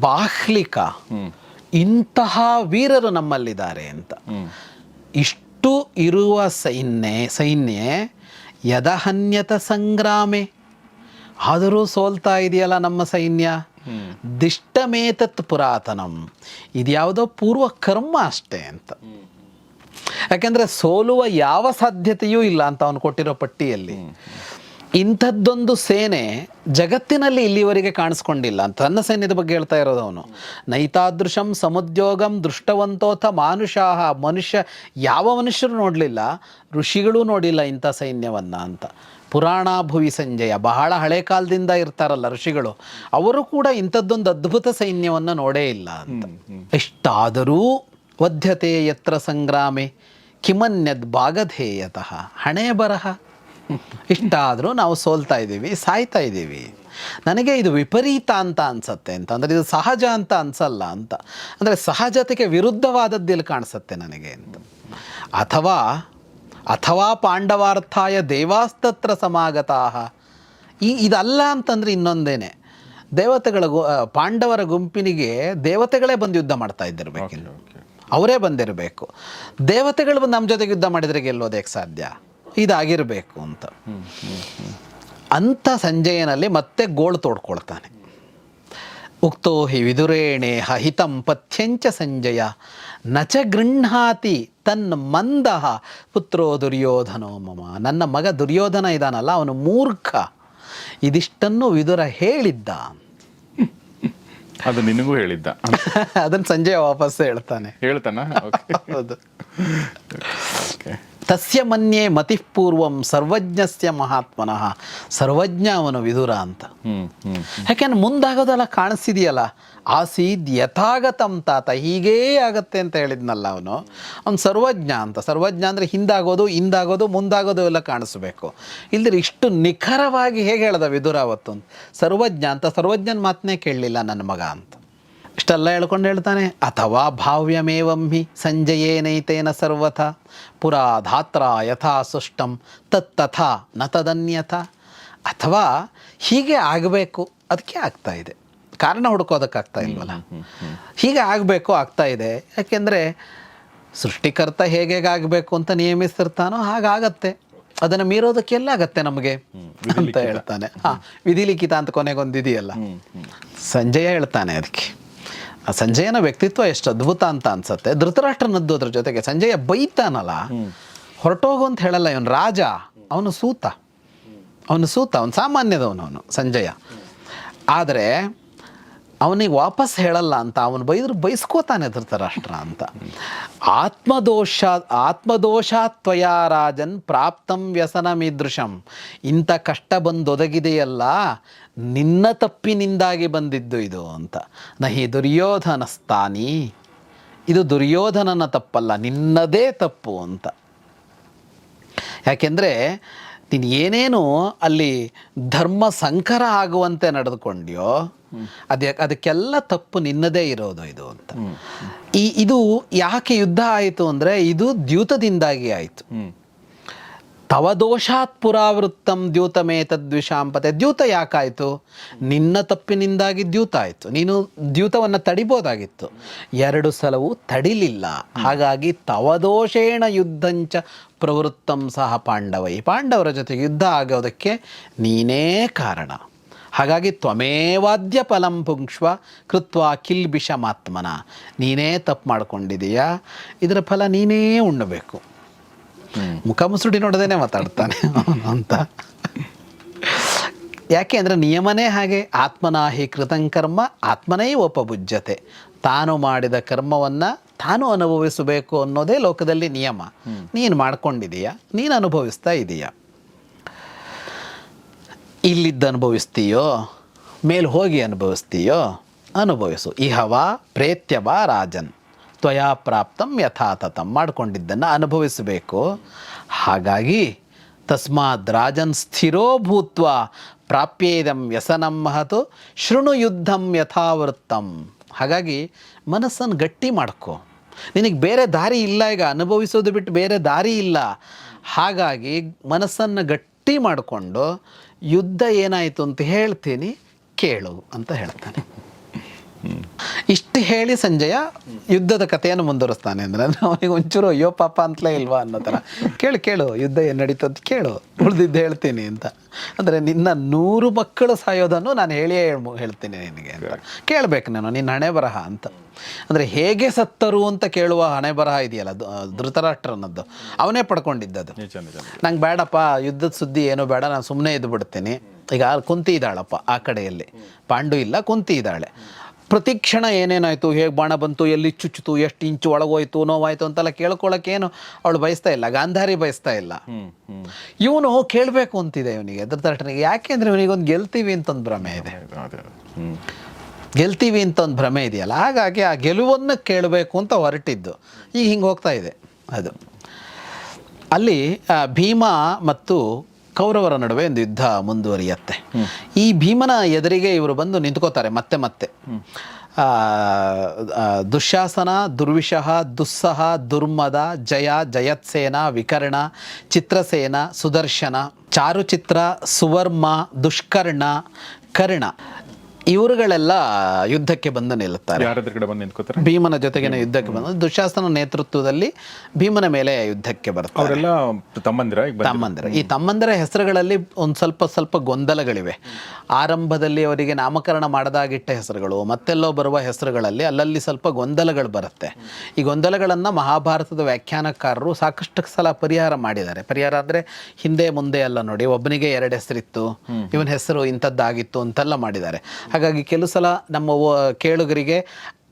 ಬಾಹ್ಲಿಕ ಇಂತಹ ವೀರರು ನಮ್ಮಲ್ಲಿದ್ದಾರೆ ಅಂತ. ಇಷ್ಟು ಇರುವ ಸೈನ್ಯ ಸೈನ್ಯ ಯದಹನ್ಯತ ಸಂಗ್ರಾಮೆ. ಆದರೂ ಸೋಲ್ತಾ ಇದೆಯಲ್ಲ ನಮ್ಮ ಸೈನ್ಯ? ದಿಷ್ಟಮೇತತ್ ಪುರಾತನಂ. ಇದ್ಯಾವುದೋ ಪೂರ್ವ ಕರ್ಮ ಅಷ್ಟೇ ಅಂತ. ಯಾಕೆಂದ್ರೆ ಸೋಲುವ ಯಾವ ಸಾಧ್ಯತೆಯೂ ಇಲ್ಲ ಅಂತ ಅವನು ಕೊಟ್ಟಿರೋ ಪಟ್ಟಿಯಲ್ಲಿ. ಇಂಥದ್ದೊಂದು ಸೇನೆ ಜಗತ್ತಿನಲ್ಲಿ ಇಲ್ಲಿವರೆಗೆ ಕಾಣಿಸ್ಕೊಂಡಿಲ್ಲ ಅಂತ ತನ್ನ ಸೈನ್ಯದ ಬಗ್ಗೆ ಹೇಳ್ತಾ ಇರೋದು ಅವನು. ನೈತಾದೃಶಂ ಸಮುದ್ಯೋಗಂ ದೃಷ್ಟವಂತೋಥ ಮಾನುಷಾಹ. ಮನುಷ್ಯ ಯಾವ ಮನುಷ್ಯರು ನೋಡಲಿಲ್ಲ ಋಷಿಗಳೂ ನೋಡಿಲ್ಲ ಇಂಥ ಸೈನ್ಯವನ್ನು ಅಂತ. ಪುರಾಣ ಭುವಿ ಸಂಜಯ ಬಹಳ ಹಳೆ ಕಾಲದಿಂದ ಇರ್ತಾರಲ್ಲ ಋಷಿಗಳು ಅವರು ಕೂಡ ಇಂಥದ್ದೊಂದು ಅದ್ಭುತ ಸೈನ್ಯವನ್ನು ನೋಡೇ ಇಲ್ಲ ಅಂತ. ಇಷ್ಟಾದರೂ ವಧ್ಯತೆ ಯತ್ರ ಸಂಗ್ರಾಮೆ ಕಿಮನ್ಯದ್ ಭಾಗಧೇಯತಃ. ಹಣೆ ಬರಹ. ಇಷ್ಟಾದರೂ ನಾವು ಸೋಲ್ತಾ ಇದ್ದೀವಿ, ಸಾಯ್ತಾ ಇದ್ದೀವಿ. ನನಗೆ ಇದು ವಿಪರೀತ ಅಂತ ಅನ್ಸತ್ತೆ ಅಂತ. ಅಂದರೆ ಇದು ಸಹಜ ಅಂತ ಅನ್ಸಲ್ಲ ಅಂತ. ಅಂದರೆ ಸಹಜತೆಗೆ ವಿರುದ್ಧವಾದದ್ದಿಲ್ಲಿ ಕಾಣಿಸುತ್ತೆ ನನಗೆ ಅಂತ. ಅಥವಾ ಅಥವಾ ಪಾಂಡವಾರ್ಥಾಯ ದೇವಾಸ್ತತ್ರ ಸಮಾಗತಾ ಈ ಇದಲ್ಲ ಅಂತಂದರೆ ಇನ್ನೊಂದೇನೆ. ದೇವತೆಗಳ ಗು, ಪಾಂಡವರ ಗುಂಪಿನಿಗೆ ದೇವತೆಗಳೇ ಬಂದು ಯುದ್ಧ ಮಾಡ್ತಾ ಇದ್ದಿರ್ಬೇಕಿಲ್ಲ ಅವರೇ ಬಂದಿರಬೇಕು. ದೇವತೆಗಳು ನಮ್ಮ ಜೊತೆಗೆ ಯುದ್ಧ ಮಾಡಿದರೆ ಗೆಲ್ಲೋದಕ್ಕೆ ಸಾಧ್ಯ? ಇದಾಗಿರಬೇಕು ಅಂತ. ಅಂಥ ಸಂಜಯನಲ್ಲಿ ಮತ್ತೆ ಗೋಳು ತೋಡ್ಕೊಳ್ತಾನೆ. ಉಕ್ತೋ ಹಿ ವಿದುರೇಣೆ ಹಹಿತಂ ಪಥ್ಯಂಚ ಸಂಜಯ. ನಚ ಗೃಹಾತಿ ತನ್ನ ಮಂದಹ. ಪುತ್ರೋ ದುರ್ಯೋಧನೋ ಮಮ. ನನ್ನ ಮಗ ದುರ್ಯೋಧನ ಇದಾನಲ್ಲ, ಅವನು ಮೂರ್ಖ. ಇದಿಷ್ಟನ್ನು ವಿದುರ ಹೇಳಿದ್ದ. ಅದು ನಿನಗೂ ಹೇಳಿದ್ದ. ಅದನ್ನು ಸಂಜೆ ವಾಪಸ್ ಹೇಳ್ತಾನೆ. ಹೇಳ್ತಾನ? ಹೌದು. ತಸ್ಯ ಮನ್ಯೆ ಮತಿಪೂರ್ವಂ ಸರ್ವಜ್ಞಸ್ಯ ಮಹಾತ್ಮನಃ. ಸರ್ವಜ್ಞ ಅವನು ವಿದುರ ಅಂತ. ಯಾಕೆಂದ್ರೆ ಮುಂದಾಗೋದೆಲ್ಲ ಕಾಣಿಸ್ತಿದೆಯಲ್ಲ? ಆಸೀದ್ ಯಥಾಗತಂ ತಾತ ಹೀಗೇ ಆಗತ್ತೆ ಅಂತ ಹೇಳಿದ್ನಲ್ಲ ಅವನು. ಅವ್ನು ಸರ್ವಜ್ಞ ಅಂತ. ಸರ್ವಜ್ಞ ಅಂದರೆ ಹಿಂದಾಗೋದು ಹಿಂದಾಗೋದು ಮುಂದಾಗೋದು ಎಲ್ಲ ಕಾಣಿಸ್ಬೇಕು. ಇಲ್ದ್ರೆ ಇಷ್ಟು ನಿಖರವಾಗಿ ಹೇಗೆ ಹೇಳ್ದ ವಿದುರ ಅವತ್ತು? ಸರ್ವಜ್ಞ ಅಂತ. ಸರ್ವಜ್ಞನ ಮಾತನ್ನೇ ಕೇಳಲಿಲ್ಲ ನನ್ನ ಮಗ ಅಂತ. ಇಷ್ಟೆಲ್ಲ ಹೇಳ್ಕೊಂಡು ಹೇಳ್ತಾನೆ ಅಥವಾ ಭಾವ್ಯಮೇವಂ ಹಿ ಸಂಜಯೇನೈತೇನ ಸರ್ವಥ ಪುರಾ ಧಾತ್ರ ಯಥಾ ಸುಷ್ಟಂ ತತ್ತಥಾ ನ ತದನ್ಯಥ. ಅಥವಾ ಹೀಗೆ ಆಗಬೇಕು ಅದಕ್ಕೆ ಆಗ್ತಾ ಇದೆ. ಕಾರಣ ಹುಡ್ಕೋದಕ್ಕಾಗ್ತಾ ಇಲ್ವಲ್ಲ? ಹೀಗೆ ಆಗಬೇಕು ಆಗ್ತಾ ಇದೆ. ಯಾಕೆಂದರೆ ಸೃಷ್ಟಿಕರ್ತ ಹೇಗೆ ಆಗಬೇಕು ಅಂತ ನಿಯಮಿಸಿರ್ತಾನೋ ಹಾಗಾಗತ್ತೆ. ಅದನ್ನು ಮೀರೋದಕ್ಕೆಲ್ಲ ಆಗತ್ತೆ ನಮಗೆ ಅಂತ ಹೇಳ್ತಾನೆ. ಹಾಂ ವಿಧಿಲಿಖಿತ ಅಂತ ಕೊನೆಗೊಂದಿದೆಯಲ್ಲ? ಸಂಜಯ ಹೇಳ್ತಾನೆ ಅದಕ್ಕೆ. ಆ ಸಂಜಯನ ವ್ಯಕ್ತಿತ್ವ ಎಷ್ಟು ಅದ್ಭುತ ಅಂತ ಅನ್ಸುತ್ತೆ. ಧೃತರಾಷ್ಟ್ರನದ್ದು ಅದ್ರ ಜೊತೆಗೆ ಸಂಜಯ ಬೈತಾನಲ್ಲ, ಹೊರಟೋಗು ಅಂತ ಹೇಳಲ್ಲ ಇವನು ರಾಜ, ಅವನು ಸೂತ. ಅವನು ಸೂತ, ಅವನು ಸಾಮಾನ್ಯದವನು ಅವನು ಸಂಜಯ. ಆದರೆ ಅವನಿಗೆ ವಾಪಸ್ ಹೇಳಲ್ಲ ಅಂತ, ಅವನು ಬೈದ್ರು ಬೈಸ್ಕೋತಾನೆ ಧೃತರಾಷ್ಟ್ರ ಅಂತ. ಆತ್ಮದೋಷ, ಆತ್ಮದೋಷಾತ್ವಯ ರಾಜನ್ ಪ್ರಾಪ್ತಂ ವ್ಯಸನಮೀದೃಶಂ. ಇಂಥ ಕಷ್ಟ ಬಂದೊದಗಿದೆಯಲ್ಲ, ನಿನ್ನ ತಪ್ಪಿನಿಂದಾಗಿ ಬಂದಿದ್ದು ಇದು ಅಂತ. ನಹಿ ದುರ್ಯೋಧನಸ್ತಾನಿ. ಇದು ದುರ್ಯೋಧನನ ತಪ್ಪಲ್ಲ, ನಿನ್ನದೇ ತಪ್ಪು ಅಂತ. ಯಾಕೆಂದರೆ ನೀನು ಏನೇನು ಅಲ್ಲಿ ಧರ್ಮ ಸಂಕರ ಆಗುವಂತೆ ನಡೆದುಕೊಂಡ್ಯೋ ಅದೇ ಅದಕ್ಕೆಲ್ಲ ತಪ್ಪು ನಿನ್ನದೇ ಇರೋದು ಇದು ಅಂತ. ಈ ಇದು ಯಾಕೆ ಯುದ್ಧ ಆಯಿತು ಅಂದರೆ ಇದು ದ್ಯೂತದಿಂದಾಗಿ ಆಯಿತು. ತವದೋಷಾತ್ ತವ ದೋಷಾತ್ ಪುರಾವೃತ್ತಂ ದ್ಯೂತಮೇ ತದ್ವಿಷಾಂಪತೆ ದ್ಯೂತ ಯಾಕಾಯಿತು? ನಿನ್ನ ತಪ್ಪಿನಿಂದಾಗಿ ದ್ಯೂತ ಆಯಿತು. ನೀನು ದ್ಯೂತವನ್ನು ತಡಿಬೋದಾಗಿತ್ತು. ಎರಡು ಸಲವೂ ತಡಿಲಿಲ್ಲ. ಹಾಗಾಗಿ ತವದೋಷೇಣ ಯುದ್ಧಂಚ ಪ್ರವೃತ್ತಂ ಸಹ ಪಾಂಡವೈ. ಪಾಂಡವರ ಜೊತೆಗೆ ಯುದ್ಧ ಆಗೋದಕ್ಕೆ ನೀನೇ ಕಾರಣ. ಹಾಗಾಗಿ ತ್ವಮೇವಾದ್ಯ ಫಲಂ ಪುಂಕ್ಷ್ವ ಕೃತ್ವ ಕಿಲ್ಬಿಷಮಾತ್ಮನ ನೀನೇ ತಪ್ಪು ಮಾಡ್ಕೊಂಡಿದೀಯಾ? ಇದರ ಫಲ ನೀನೇ ಉಣ್ಣಬೇಕು. ಮುಖ ಮುಸುಡಿ ನೋಡದೇನೆ ಮಾತಾಡ್ತಾನೆ ಅಂತ. ಯಾಕೆ ಅಂದರೆ ನಿಯಮನೇ ಹಾಗೆ. ಆತ್ಮನಾಹಿ ಕೃತಂಕರ್ಮ ಆತ್ಮನೇ ಉಪಭುಜ್ಯತೆ. ತಾನು ಮಾಡಿದ ಕರ್ಮವನ್ನು ತಾನು ಅನುಭವಿಸಬೇಕು ಅನ್ನೋದೇ ಲೋಕದಲ್ಲಿ ನಿಯಮ. ನೀನು ಮಾಡ್ಕೊಂಡಿದೀಯಾ? ನೀನು ಅನುಭವಿಸ್ತಾ ಇದೀಯ? ಇಲ್ಲಿದ್ದು ಅನುಭವಿಸ್ತೀಯೋ, ಮೇಲೆ ಹೋಗಿ ಅನುಭವಿಸ್ತೀಯೋ, ಅನುಭವಿಸು. ಇಹವ ಪ್ರೇತ್ಯವ ರಾಜನ್. ತ್ವಯಾ ಪ್ರಾಪ್ತಂ ಯಥಾತಥಂ. ಮಾಡಿಕೊಂಡಿದ್ದನ್ನು ಅನುಭವಿಸಬೇಕು. ಹಾಗಾಗಿ ತಸ್ಮಾತ್ ರಾಜನ್ ಸ್ಥಿರೋ ಭೂತ್ವ ಪ್ರಾಪ್ಯೇದಂ ವ್ಯಸನಂ ಮಹತು ಶೃಣು ಯುದ್ಧಂ ಯಥಾವೃತ್ತಂ. ಹಾಗಾಗಿ ಮನಸ್ಸನ್ನು ಗಟ್ಟಿ ಮಾಡ್ಕೊ. ನಿನಗೆ ಬೇರೆ ದಾರಿ ಇಲ್ಲ ಈಗ, ಅನುಭವಿಸೋದು ಬಿಟ್ಟು ಬೇರೆ ದಾರಿ ಇಲ್ಲ. ಹಾಗಾಗಿ ಮನಸ್ಸನ್ನು ಗಟ್ಟಿ ಮಾಡಿಕೊಂಡು ಯುದ್ಧ ಏನಾಯಿತು ಅಂತ ಹೇಳ್ತೀನಿ ಕೇಳು ಅಂತ ಹೇಳ್ತಾನೆ. ಇಷ್ಟು ಹೇಳಿ ಸಂಜಯ ಯುದ್ಧದ ಕಥೆಯನ್ನು ಮುಂದುವರಿಸ್ತಾನೆ ಅಂದ್ರೆ ಅವನಿಗೆ ಒಂಚೂರು ಅಯ್ಯೋ ಪಾಪ ಅಂತಲೇ ಇಲ್ವಾ ಅನ್ನೋ ಥರ. ಕೇಳು ಕೇಳು ಯುದ್ಧ ಏನು ನಡೀತದ ಕೇಳು ಉಳಿದಿದ್ದು ಹೇಳ್ತೀನಿ ಅಂತ. ಅಂದರೆ ನಿನ್ನ ನೂರು ಮಕ್ಕಳು ಸಾಯೋದನ್ನು ನಾನು ಹೇಳಿಯೇ ಹೇಳ್- ಹೇಳ್ತೀನಿ ನಿನಗೆ ಅಂತ. ಕೇಳಬೇಕು ನಾನು ನಿನ್ನ ಹಣೆ ಬರಹ ಅಂತ. ಅಂದರೆ ಹೇಗೆ ಸತ್ತರು ಅಂತ ಕೇಳುವ ಹಣೆ ಬರಹ ಇದೆಯಲ್ಲ ಧೃತರಾಷ್ಟ್ರನದ್ದು. ಅವನೇ ಪಡ್ಕೊಂಡಿದ್ದದು. ನಂಗೆ ಬೇಡಪ್ಪ ಯುದ್ಧದ ಸುದ್ದಿ ಏನೂ ಬೇಡ ನಾನು ಸುಮ್ಮನೆ ಇದ್ದು ಬಿಡ್ತೀನಿ ಈಗ ಕುಂತಿ ಇದ್ದಾಳಪ್ಪ ಆ ಕಡೆಯಲ್ಲಿ. ಪಾಂಡು ಇಲ್ಲ ಕುಂತಿ ಇದ್ದಾಳೆ ಪ್ರತಿ ಕ್ಷಣ ಏನೇನಾಯಿತು? ಹೇಗೆ ಬಾಣ ಬಂತು? ಎಲ್ಲಿ ಚುಚ್ಚಿತು? ಎಷ್ಟು ಇಂಚು ಒಳಗೋಯ್ತು? ನೋವಾಯ್ತು ಅಂತೆಲ್ಲ ಕೇಳ್ಕೊಳ್ಳೋಕ್ಕೇನು ಅವಳು ಬಯಸ್ತಾ ಇಲ್ಲ. ಗಾಂಧಾರಿ ಬಯಸ್ತಾ ಇಲ್ಲ. ಇವನು ಕೇಳಬೇಕು ಅಂತಿದೆ ಇವನಿಗೆ. ಧೃತರಾಷ್ಟ್ರನಿಗೆ ಯಾಕೆಂದ್ರೆ ಇವನಿಗೊಂದು ಗೆಲ್ತೀವಿ ಅಂತ ಒಂದು ಭ್ರಮೆ ಇದೆ. ಗೆಲ್ತೀವಿ ಅಂತ ಒಂದು ಭ್ರಮೆ ಇದೆಯಲ್ಲ? ಹಾಗಾಗಿ ಆ ಗೆಲುವನ್ನು ಕೇಳಬೇಕು ಅಂತ ಹೊರಟಿದ್ದು. ಈಗ ಹಿಂಗೆ ಹೋಗ್ತಾ ಇದೆ. ಅದು. ಅಲ್ಲಿ ಭೀಮ ಮತ್ತು ಕೌರವರ ನಡುವೆ ಒಂದು ಯುದ್ಧ ಮುಂದುವರಿಯತ್ತೆ. ಈ ಭೀಮನ ಎದುರಿಗೆ ಇವರು ಬಂದು ನಿಂತ್ಕೋತಾರೆ ಮತ್ತೆ ಮತ್ತೆ. ದುಶ್ಯಾಸನ ದುರ್ವಿಷಃ ದುಸ್ಸಹ, ದುರ್ಮದ, ಜಯ, ಜಯತ್ಸೇನ, ವಿಕರ್ಣ, ಚಿತ್ರಸೇನ, ಸುದರ್ಶನ, ಚಾರುಚಿತ್ರ, ಸುವರ್ಮ, ದುಷ್ಕರ್ಣ, ಕರ್ಣ. ಇವರುಗಳೆಲ್ಲ ಯುದ್ಧಕ್ಕೆ ಬಂದು ನಿಲ್ಲುತ್ತಾರೆ. ಭೀಮನ ಜೊತೆಗಿನ ಯುದ್ಧಕ್ಕೆ ಬಂದು ದುಶಾಸನ ನೇತೃತ್ವದಲ್ಲಿ ಭೀಮನ ಮೇಲೆ ಯುದ್ಧಕ್ಕೆ ಬರ್ತಾರೆ. ತಮ್ಮಂದಿರ ಈ ತಮ್ಮಂದಿರ ಹೆಸರುಗಳಲ್ಲಿ ಒಂದು ಸ್ವಲ್ಪ ಸ್ವಲ್ಪ ಗೊಂದಲಗಳಿವೆ. ಆರಂಭದಲ್ಲಿ ಅವರಿಗೆ ನಾಮಕರಣ ಮಾಡದಾಗಿಟ್ಟ ಹೆಸರುಗಳು ಮತ್ತೆಲ್ಲೋ ಬರುವ ಹೆಸರುಗಳಲ್ಲಿ ಅಲ್ಲಲ್ಲಿ ಸ್ವಲ್ಪ ಗೊಂದಲಗಳು ಬರುತ್ತೆ. ಈ ಗೊಂದಲಗಳನ್ನು ಮಹಾಭಾರತದ ವ್ಯಾಖ್ಯಾನಕಾರರು ಸಾಕಷ್ಟು ಸಲ ಪರಿಹಾರ ಮಾಡಿದ್ದಾರೆ. ಪರಿಹಾರ ಅಂದ್ರೆ ಹಿಂದೆ ಮುಂದೆ ಅಲ್ಲ ನೋಡಿ ಒಬ್ಬನಿಗೆ ಎರಡು ಹೆಸರಿತ್ತು ಇವನ ಹೆಸರು ಇಂಥದ್ದಾಗಿತ್ತು ಅಂತೆಲ್ಲ ಮಾಡಿದ್ದಾರೆ. ಹಾಗಾಗಿ ಕೆಲವು ಸಲ ನಮ್ಮ ಕೇಳುಗರಿಗೆ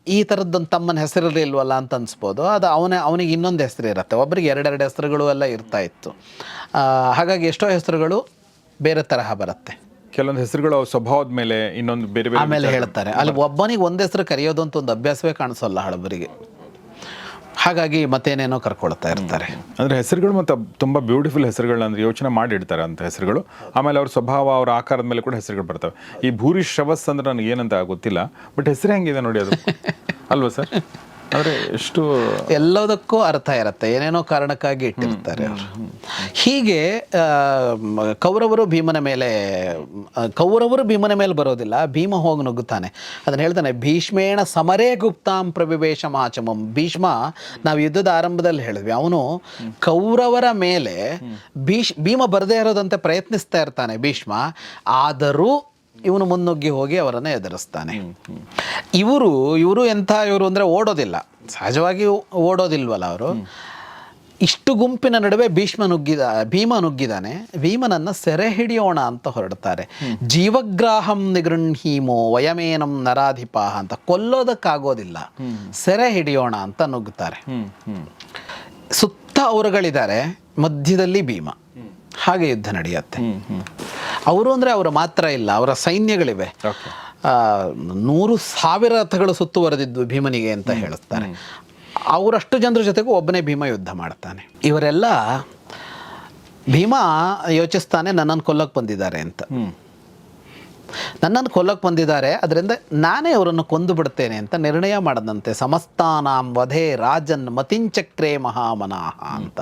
ಈ ಥರದ್ದೊಂದು ತಮ್ಮನ ಹೆಸರಿರಲಿಲ್ವಲ್ಲ ಅಂತ ಅನ್ಸ್ಬೋದು. ಅದು ಅವನ ಅವನಿಗೆ ಇನ್ನೊಂದು ಹೆಸರು ಇರುತ್ತೆ. ಒಬ್ಬರಿಗೆ ಎರಡೆರಡು ಹೆಸರುಗಳು ಎಲ್ಲ ಇರ್ತಾ ಇತ್ತು. ಹಾಗಾಗಿ ಎಷ್ಟೋ ಹೆಸರುಗಳು ಬೇರೆ ತರಹ ಬರುತ್ತೆ. ಕೆಲವೊಂದು ಹೆಸರುಗಳು ಸ್ವಭಾವದ ಮೇಲೆ ಇನ್ನೊಂದು ಬೇರೆ ಬೇರೆ ಆಮೇಲೆ ಹೇಳ್ತಾರೆ. ಅಲ್ಲಿ ಒಬ್ಬನಿಗೆ ಒಂದು ಹೆಸರು ಕರೆಯೋದು ಅಂತ ಒಂದು ಅಭ್ಯಾಸವೇ ಕಾಣಿಸೋಲ್ಲ ಹಳಬರಿಗೆ. ಹಾಗಾಗಿ ಮತ್ತೇನೇನೋ ಕರ್ಕೊಳ್ತಾ ಇರ್ತಾರೆ. ಅಂದರೆ ಹೆಸರುಗಳು ಮತ್ತು ತುಂಬ ಬ್ಯೂಟಿಫುಲ್ ಹೆಸರುಗಳನ್ನ ಅಂದ್ರೆ ಯೋಚನೆ ಮಾಡಿಡ್ತಾರೆ ಅಂತ ಹೆಸರುಗಳು. ಆಮೇಲೆ ಅವ್ರ ಸ್ವಭಾವ ಅವ್ರ ಆಕಾರದ ಮೇಲೆ ಕೂಡ ಹೆಸರುಗಳು ಬರ್ತವೆ. ಈ ಭೂರಿ ಶ್ರವಸ್ ಅಂದ್ರೆ ನನಗೆ ಏನಂತ ಗೊತ್ತಿಲ್ಲ ಬಟ್ ಹೆಸರು ಹೆಂಗಿದೆ ನೋಡಿ ಅದು. ಅಲ್ವಾ ಸರ್? ಎಷ್ಟು ಎಲ್ಲದಕ್ಕೂ ಅರ್ಥ ಇರುತ್ತೆ. ಏನೇನೋ ಕಾರಣಕ್ಕಾಗಿ ಇಟ್ಟಿರ್ತಾರೆ ಅವರು. ಹೀಗೆ ಕೌರವರು ಭೀಮನ ಮೇಲೆ ಕೌರವರು ಭೀಮನ ಮೇಲೆ ಬರೋದಿಲ್ಲ. ಭೀಮ ಹೋಗಿ ನುಗ್ಗುತ್ತಾನೆ. ಅದನ್ನು ಹೇಳ್ತಾನೆ ಭೀಷ್ಮೇಣ ಸಮರೇ ಗುಪ್ತಾಂ ಪ್ರವಿವೇಶ ಮಾಚಮಂ ಭೀಷ್ಮ ನಾವು ಯುದ್ಧದ ಆರಂಭದಲ್ಲಿ ಹೇಳಿದ್ವಿ. ಅವನು ಕೌರವರ ಮೇಲೆ ಭೀಷ್ ಭೀಮ ಬರದೇ ಇರೋದಂತೆ ಪ್ರಯತ್ನಿಸ್ತಾ ಇರ್ತಾನೆ ಭೀಷ್ಮ. ಆದರೂ ಇವನು ಮುನ್ನುಗ್ಗಿ ಹೋಗಿ ಅವರನ್ನು ಎದುರಿಸ್ತಾನೆ. ಇವರು ಇವರು ಎಂಥ ಇವರು ಅಂದರೆ ಓಡೋದಿಲ್ಲ. ಸಹಜವಾಗಿ ಓಡೋದಿಲ್ವಲ್ಲ ಅವರು. ಇಷ್ಟು ಗುಂಪಿನ ನಡುವೆ ಭೀಷ್ಮ ನುಗ್ಗಿದ ಭೀಮ ನುಗ್ಗಿದಾನೆ. ಭೀಮನನ್ನು ಸೆರೆ ಹಿಡಿಯೋಣ ಅಂತ ಹೊರಡ್ತಾರೆ. ಜೀವಗ್ರಾಹಂ ನಿಗೃಹೀಮೋ ವಯಮೇನಂ ನರಾಧಿಪಾಹ ಅಂತ ಕೊಲ್ಲೋದಕ್ಕಾಗೋದಿಲ್ಲ. ಸೆರೆ ಹಿಡಿಯೋಣ ಅಂತ ನುಗ್ಗುತ್ತಾರೆ. ಸುತ್ತ ಅವರುಗಳಿದ್ದಾರೆ ಮಧ್ಯದಲ್ಲಿ ಭೀಮ. ಹಾಗೆ ಯುದ್ಧ ನಡೆಯುತ್ತೆ. ಅವರು ಅಂದರೆ ಅವರು ಮಾತ್ರ ಇಲ್ಲ ಅವರ ಸೈನ್ಯಗಳಿವೆ. ನೂರು ಸಾವಿರ ರಥಗಳು ಸುತ್ತುವರೆದಿದ್ದು ಭೀಮನಿಗೆ ಅಂತ ಹೇಳುತ್ತಾರೆ. ಅವರಷ್ಟು ಜನರ ಜೊತೆಗೂ ಒಬ್ಬನೇ ಭೀಮ ಯುದ್ಧ ಮಾಡ್ತಾನೆ. ಇವರೆಲ್ಲ ಭೀಮ ಯೋಚಿಸ್ತಾನೆ ನನ್ನನ್ನು ಕೊಲ್ಲಕ್ಕೆ ಬಂದಿದ್ದಾರೆ ಅಂತ. ನನ್ನನ್ನು ಕೊಲ್ಲಕ್ಕೆ ಬಂದಿದ್ದಾರೆ ಅದರಿಂದ ನಾನೇ ಅವರನ್ನು ಕೊಂದು ಬಿಡ್ತೇನೆ ಅಂತ ನಿರ್ಣಯ ಮಾಡದಂತೆ ಸಮಸ್ತಾನಾಂ ವಧೆ ರಾಜನ್ ಮತಿಂಚಕ್ರೇ ಮಹಾಮನಾಹ ಅಂತ.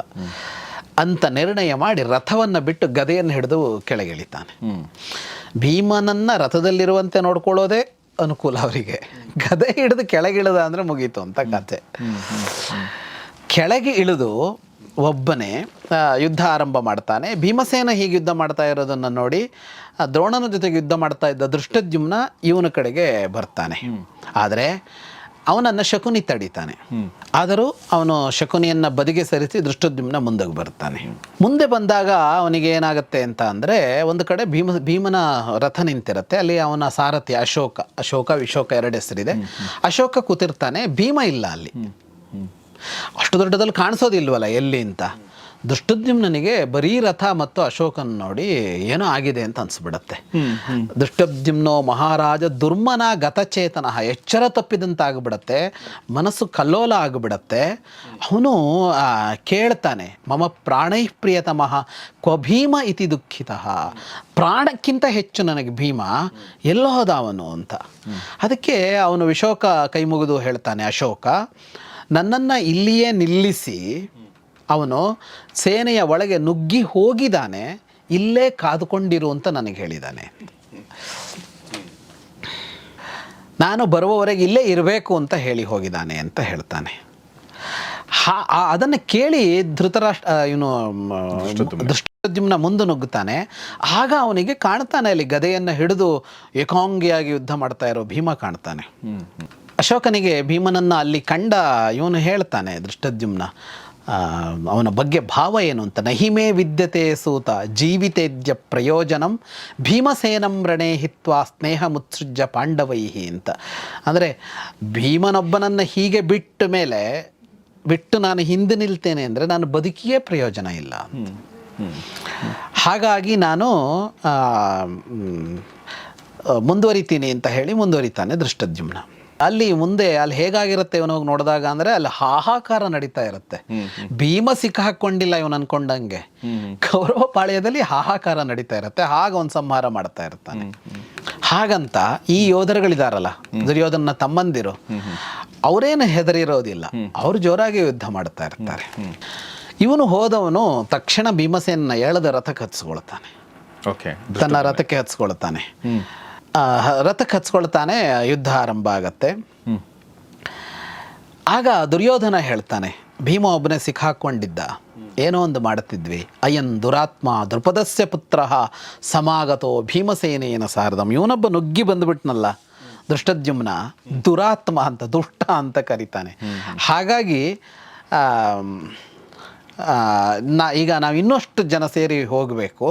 ಅಂತ ನಿರ್ಣಯ ಮಾಡಿ ರಥವನ್ನು ಬಿಟ್ಟು ಗದೆಯನ್ನು ಹಿಡಿದು ಕೆಳಗಿಳಿತಾನೆ. ಭೀಮನನ್ನು ಭೀಮನನ್ನ ರಥದಲ್ಲಿರುವಂತೆ ನೋಡ್ಕೊಳ್ಳೋದೇ ಅನುಕೂಲ ಅವರಿಗೆ. ಗದೆ ಹಿಡಿದು ಕೆಳಗಿಳಿದ ಅಂದರೆ ಮುಗೀತು ಅಂತ ಕತೆ ಕೆಳಗೆ ಇಳಿದು ಒಬ್ಬನೇ ಯುದ್ಧ ಆರಂಭ ಮಾಡ್ತಾನೆ. ಭೀಮಸೇನ ಹೀಗೆ ಯುದ್ಧ ಮಾಡ್ತಾ ಇರೋದನ್ನು ನೋಡಿ ದ್ರೋಣನ ಜೊತೆಗೆ ಯುದ್ಧ ಮಾಡ್ತಾ ಇದ್ದ ದೃಷ್ಟದ್ಯುಮ್ನ ಇವನ ಕಡೆಗೆ ಬರ್ತಾನೆ. ಆದರೆ ಅವನನ್ನು ಶಕುನಿ ತಡಿತಾನೆ. ಆದರೂ ಅವನು ಶಕುನಿಯನ್ನು ಬದಿಗೆ ಸರಿಸಿ ದೃಷ್ಟದ್ಯುಮ್ನ ಮುಂದಕ್ಕೆ ಬರ್ತಾನೆ ಮುಂದೆ ಬಂದಾಗ ಅವನಿಗೆ ಏನಾಗುತ್ತೆ ಅಂತ ಅಂದರೆ ಒಂದು ಕಡೆ ಭೀಮ ಭೀಮನ ರಥ ನಿಂತಿರುತ್ತೆ. ಅಲ್ಲಿ ಅವನ ಸಾರಥಿ ಅಶೋಕ ಅಶೋಕ ವಿಶೋಕ ಎರಡು ಹೆಸರಿದೆ. ಅಶೋಕ ಕೂತಿರ್ತಾನೆ ಭೀಮ ಇಲ್ಲ ಅಲ್ಲಿ. ಅಷ್ಟು ದೊಡ್ಡದಲ್ಲಿ ಕಾಣಿಸೋದಿಲ್ವಲ್ಲ ಎಲ್ಲಿ ಅಂತ? ದುಷ್ಟದ್ಯುಮ್ನಿಗೆ ಬರೀ ರಥ ಮತ್ತು ಅಶೋಕನ ನೋಡಿ ಏನೋ ಆಗಿದೆ ಅಂತ ಅನ್ಸ್ಬಿಡತ್ತೆ. ದುಷ್ಟದ್ಯುಮ್ನೋ ಮಹಾರಾಜ ದುರ್ಮನ ಗತಚೇತನ ಎಚ್ಚರ ತಪ್ಪಿದಂತಾಗ್ಬಿಡತ್ತೆ ಮನಸ್ಸು ಕಲ್ಲೋಲ ಆಗ್ಬಿಡತ್ತೆ. ಅವನು ಕೇಳ್ತಾನೆ ಮಮ ಪ್ರಾಣೈ ಪ್ರಿಯತಮಃ ಕ್ವ ಭೀಮ ಇತಿ ದುಃಖಿತ? ಪ್ರಾಣಕ್ಕಿಂತ ಹೆಚ್ಚು ನನಗೆ ಭೀಮ ಎಲ್ಲೋ ಹೋದ ಅವನು ಅಂತ. ಅದಕ್ಕೆ ಅವನು ವಿಶೋಕ ಕೈ ಮುಗಿದು ಹೇಳ್ತಾನೆ ಅಶೋಕ ನನ್ನನ್ನು ಇಲ್ಲಿಯೇ ನಿಲ್ಲಿಸಿ ಅವನು ಸೇನೆಯ ಒಳಗೆ ನುಗ್ಗಿ ಹೋಗಿದ್ದಾನೆ ಇಲ್ಲೇ ಕಾದುಕೊಂಡಿರು ಅಂತ ನನಗೆ ಹೇಳಿದ್ದಾನೆ. ನಾನು ಬರುವವರೆಗೆ ಇಲ್ಲೇ ಇರಬೇಕು ಅಂತ ಹೇಳಿ ಹೋಗಿದ್ದಾನೆ ಅಂತ ಹೇಳ್ತಾನೆ. ಹಾ ಅದನ್ನು ಕೇಳಿ ಧೃತರಾಷ್ಟ್ರ ಇವನು ದೃಷ್ಟದ್ಯುಮ್ನ ಮುಂದೆ ನುಗ್ಗುತ್ತಾನೆ. ಆಗ ಅವನಿಗೆ ಕಾಣ್ತಾನೆ ಅಲ್ಲಿ ಗದೆಯನ್ನು ಹಿಡಿದು ಏಕಾಂಗಿಯಾಗಿ ಯುದ್ಧ ಮಾಡ್ತಾ ಇರೋ ಭೀಮ ಕಾಣ್ತಾನೆ. ಅಶೋಕನಿಗೆ ಭೀಮನನ್ನು ಅಲ್ಲಿ ಕಂಡ ಇವನು ಹೇಳ್ತಾನೆ ದೃಷ್ಟದ್ಯುಮ್ನ ಅವನ ಬಗ್ಗೆ ಭಾವ ಏನು ಅಂತ ನಹಿಮೇ ವಿದ್ಯತೆ ಸೂತ ಜೀವಿತೇದ್ಯ ಪ್ರಯೋಜನಂ ಭೀಮಸೇನಂ ರಣೇ ಹಿತ್ವಾ ಸ್ನೇಹ ಮುತ್ಸೃಜ್ಯ ಪಾಂಡವೈಹಿ ಅಂತ. ಅಂದರೆ ಭೀಮನೊಬ್ಬನನ್ನು ಹೀಗೆ ಬಿಟ್ಟ ಮೇಲೆ ಬಿಟ್ಟು ನಾನು ಹಿಂದೆ ನಿಲ್ತೇನೆ ಅಂದರೆ ನಾನು ಬದುಕಿಯೇ ಪ್ರಯೋಜನ ಇಲ್ಲ ಹಾಗಾಗಿ ನಾನು ಮುಂದುವರಿತೀನಿ ಅಂತ ಹೇಳಿ ಮುಂದುವರಿತಾನೆ ದೃಷ್ಟದ್ಯುಮ್ನ ಅಲ್ಲಿ ಮುಂದೆ ಅಲ್ಲಿ ಹೇಗಾಗಿರುತ್ತೆ ಇವನು ಹೋಗಿ ನೋಡಿದಾಗ ಅಂದರೆ ಅಲ್ಲಿ ಹಾಹಾಕಾರ ನಡೀತಾ ಇರುತ್ತೆ. ಭೀಮ ಸಿಕ್ಕ ಹಾಕೊಂಡಿಲ್ಲ ಇವನ್ ಅನ್ಕೊಂಡಂಗೆ. ಕೌರವ ಪಾಳ್ಯದಲ್ಲಿ ಹಾಹಾಕಾರ ನಡೀತಾ ಇರುತ್ತೆ. ಹಾಗ ಒಂದು ಸಂಹಾರ ಮಾಡ್ತಾ ಇರ್ತಾನೆ. ಹಾಗಂತ ಈ ಯೋಧರುಗಳಿದಾರಲ್ಲ ದುರ್ಯೋಧನ ತಮ್ಮಂದಿರು ಅವರೇನು ಹೆದರಿರೋದಿಲ್ಲ. ಅವರು ಜೋರಾಗಿ ಯುದ್ಧ ಮಾಡ್ತಾ ಇರ್ತಾರೆ. ಇವನು ಹೋದವನು ತಕ್ಷಣ ಭೀಮಸೇನ ಎಳೆದ ರಥಕ್ಕೆ ಹತ್ಸ್ಕೊಳ್ತಾನೆ. ಓಕೆ ತನ್ನ ರಥಕ್ಕೆ ಹತ್ಸ್ಕೊಳ್ತಾನೆ. ಆ, ಹ- ರಥಕ್ಕೆ ಹಚ್ಕೊಳ್ತಾನೆ ಯುದ್ಧ ಆರಂಭ ಆಗತ್ತೆ. ಆಗ ದುರ್ಯೋಧನ ಹೇಳ್ತಾನೆ, ಭೀಮ ಒಬ್ಬನೇ ಸಿಕ್ಕಾಕೊಂಡಿದ್ದ. ಏನೋ ಒಂದು ಮಾಡುತ್ತಿದ್ವಿ ಅಯನ್ ದುರಾತ್ಮ ದೃಪದಸ್ಯ ಪುತ್ರ ಸಮಾಗತೋ ಭೀಮಸೇನೇನ ಸಾರದಂ. ಇವನೊಬ್ಬ ನುಗ್ಗಿ ಬಂದುಬಿಟ್ನಲ್ಲ, ದುಷ್ಟದ್ಯುಮ್ನ, ದುರಾತ್ಮ ಅಂತ, ದುಷ್ಟ ಅಂತ ಕರೀತಾನೆ. ಹಾಗಾಗಿ ನಾ, ಈಗ ನಾವು ಇನ್ನಷ್ಟು ಜನ ಸೇರಿ ಹೋಗಬೇಕು.